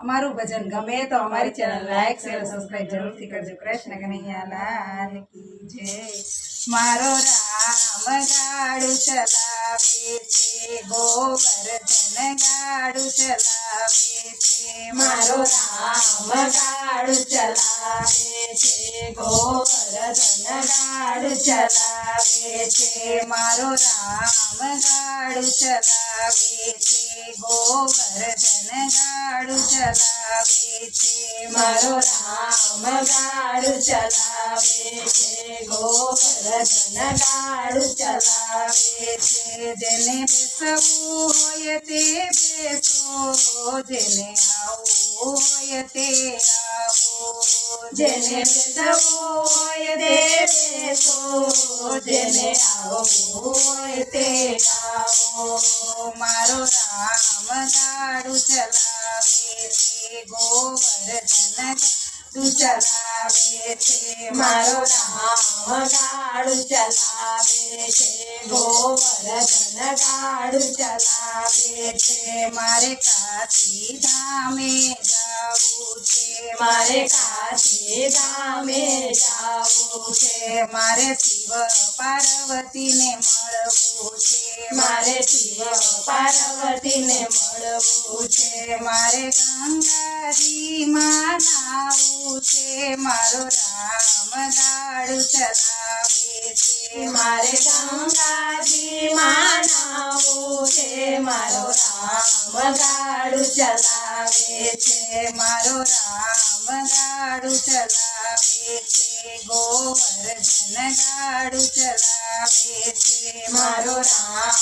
અમારું ભજન ગમે તો અમારી ચેનલ લાઈક શેર સબસ્ક્રાઇબ જરૂરથી કરજો. કૃષ્ણ કનૈયા લાલ કી જય. મારો રામ ગાડું ચલાવે છે ગોવર્ધન ગાડું ચલાવે છે. મારો રામ ગાડું ચલાવે છે ગોવર્ધન ગાડું ચલાવે છે. મારો રામ ગાડું ચલાવે છે. ગોવર્ધન ગાડું ચલાવે છે. મારો રામ ગાડું ચલાવે છે. ગોવર્ધન ગાડું ચલાવે છે. જેને બેસવું હોય તે બેસો. જેને આવું હોય તે આવો. જેને બેસવું હોય તે બેસો. જેને આવું હોય તે આવો. મારો રામ ગાડું ચલાવે છે ગોવર્ધન તું ચલાવે છે, મારો રામ ગાડું ચલાવે છે ગોવર્ધન ગાડું ચલાવે છે. મારે કાશી ધામે જાવું છે, મારે કાશી ધામે જાવું છે. મારે શિવ પાર્વતીને મળવું છે, મારે શિવ પાર્વતીને મળવું છે. મારે ગંગાજીમાં ગાડું ચલાવે છે, મારો રામ ગાડું ચલાવે છે, ગોવર્ધન ગાડું ચલાવે છે, મારો રામ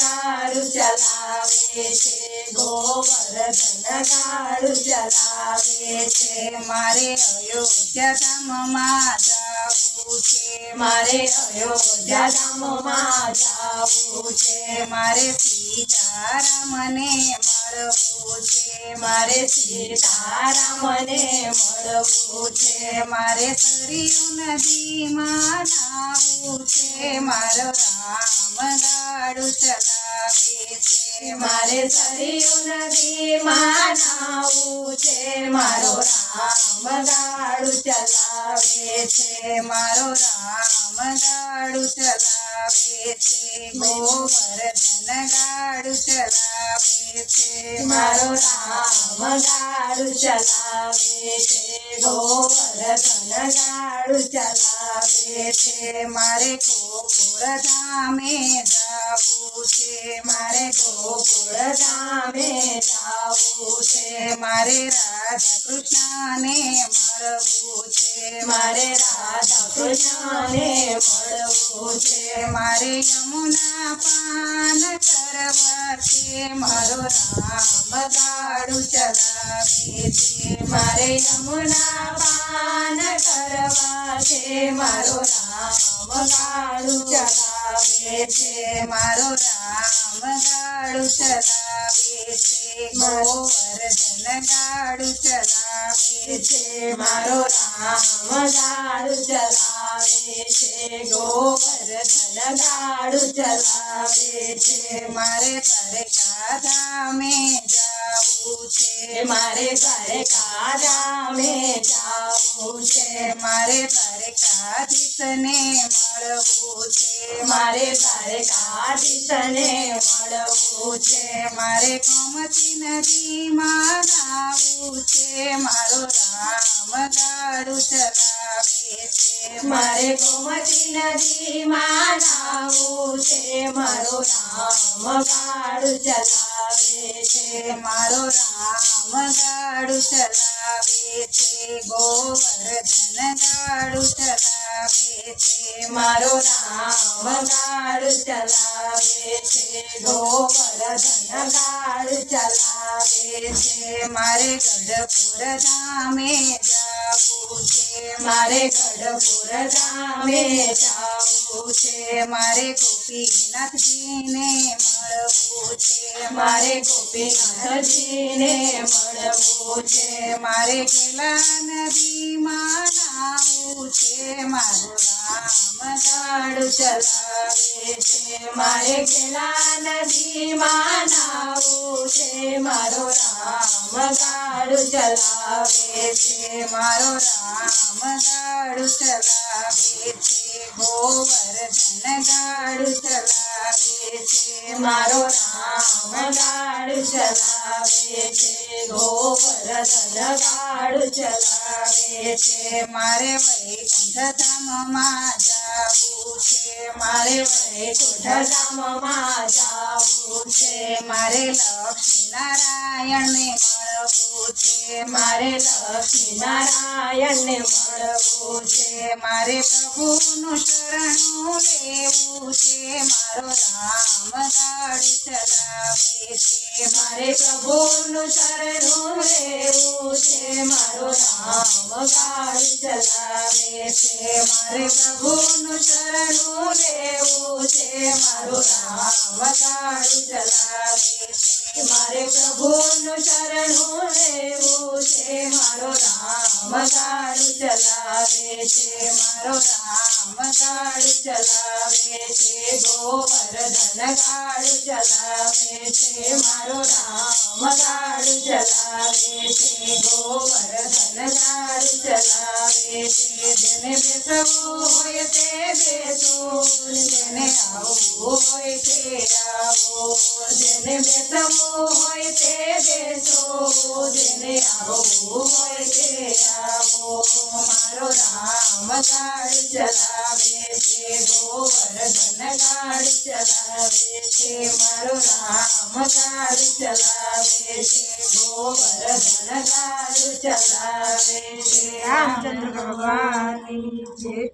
ગાડું ચલાવે છે, ગોવર્ધન ગાડું ચલાવે છે, મારે અયોધ્યા ધામમાં જાવું છે, મારે અયોધ્યા ધામમાં જાવું છે મારે સીતારામને મળવું છે. મારે સીતારામને મળવું છે. મારે સરયુ નદીમાં નાવું છે. મારો રામ ગાડું ચલાવે છે. મારે સરયુ નદીમાં નાવું છે. મારો રામ ગાડું ચલાવે છે. મારો રામ ગાડું ચલાવે મારો રામ ગાડું ચલાવે છે ગોવર્ધન ગાડું ચલાવે છે. મારે ગોકુળ ધામે જાવું છે, મારે ગોકુળ ધામે જાવું છે. મારે રાધા કૃષ્ણને મળવું છે, મારે રાધા કૃષ્ણને મળવું છે. મારે યમુના પાન કરવા છે મારો રામ ગાડું ચલાવે છે મારે યમુના પાન કરવા છે. મારો રામ ગાડું ચલાવે છે મારો રામ ગાડું ચલાવે છે ગોવર્ધન ગાડું ચલાવે છે, મારો રામ ગાડું ચલાવે છે, ગોવર્ધન ગાડું ચલાવે છે. મારે દ્વારકા ધામે જાવું છે? મારે ઘરે કાજામે જાવું છે? મારે દ્વારકાધીશને મળવું છે? મારે ઘરે કાદીશને મળવું છે? મારે કોમતી નદીમાં નાવું છે? મારો રામ ગાડું ચલાવે છે. મારે ગોમતી નદીમાં નાવું છે. મારો રામ ગાડું ચલાવે છે, મારો રામ ગાડું ચલાવે છે, ગોવર્ધન ગાડું ચલાવે છે, મારો રામ ગાડું ચલાવે છે, ગોવર્ધન ગાડું ચલાવે છે, મારે ગઢપુર ધામે મારે ગઢપુર ધામે જાવું છે. મારે ગોપીનાથજીને મળવું છે. મારે ગોપીનાથજીને મળવું છે. મારે કેલા નદીમાં નાવું છે. મારું રામ ગાડું ચલાવે છે. મારે કેલા નદીમાં છે, મારો રામ ગાડું ચલાવે છે, મારો રામ ગાડું ચલાવે છે, ગોવર્ધન ગાડું ચલાવે છે, મારો રામ ગાડું ચલાવે છે, ગોવર્ધન ગાડું ચલાવે છે, મારે વૈકુંઠ ધામમાં જાવું છે, મારે વૈકુંઠ ધામમાં જાવું છે મારે લક્ષ્મી નારાયણને મળવું છે, મારે લક્ષ્મી નારાયણને મળવું છે, મારે પ્રભુનું શરણું લેવું છે, મારો રામ ગાડી ચલાવે છે, મારે પ્રભુનું શરણું લેવું છે, મારો રામ ગાડી ચલાવે છે, મારે પ્રભુનું શરણું લેવું છે, મારો રામ ગાડી ચલાવે છે. મારે પ્રભુનું શરણું લેવું છે. મારો રામ ગાડું ચલાવે છે. મારો રામ ગાડું ચલાવે છે. ગોવર્ધન ગાડું ચલાવે છે. મારો રામ ગાડું ચલાવે છે. ગોવર્ધન ગાડું ચલાવે છે. જેને બેસવું હોય તે બેસો. જેને આવવું હોય તે આવો જેને બેસવું હોય તે બેસો જેને આવવું હોય તે આવો. મારો રામ ગાડી ચલાવે છે, ગોવર્ધન ગાડી ચલાવે છે. મારો રામ ગાડી ચલાવે છે, ગોવર્ધન ગાડી ચલાવે છે. રામચંદ્ર ભગવાનની જય.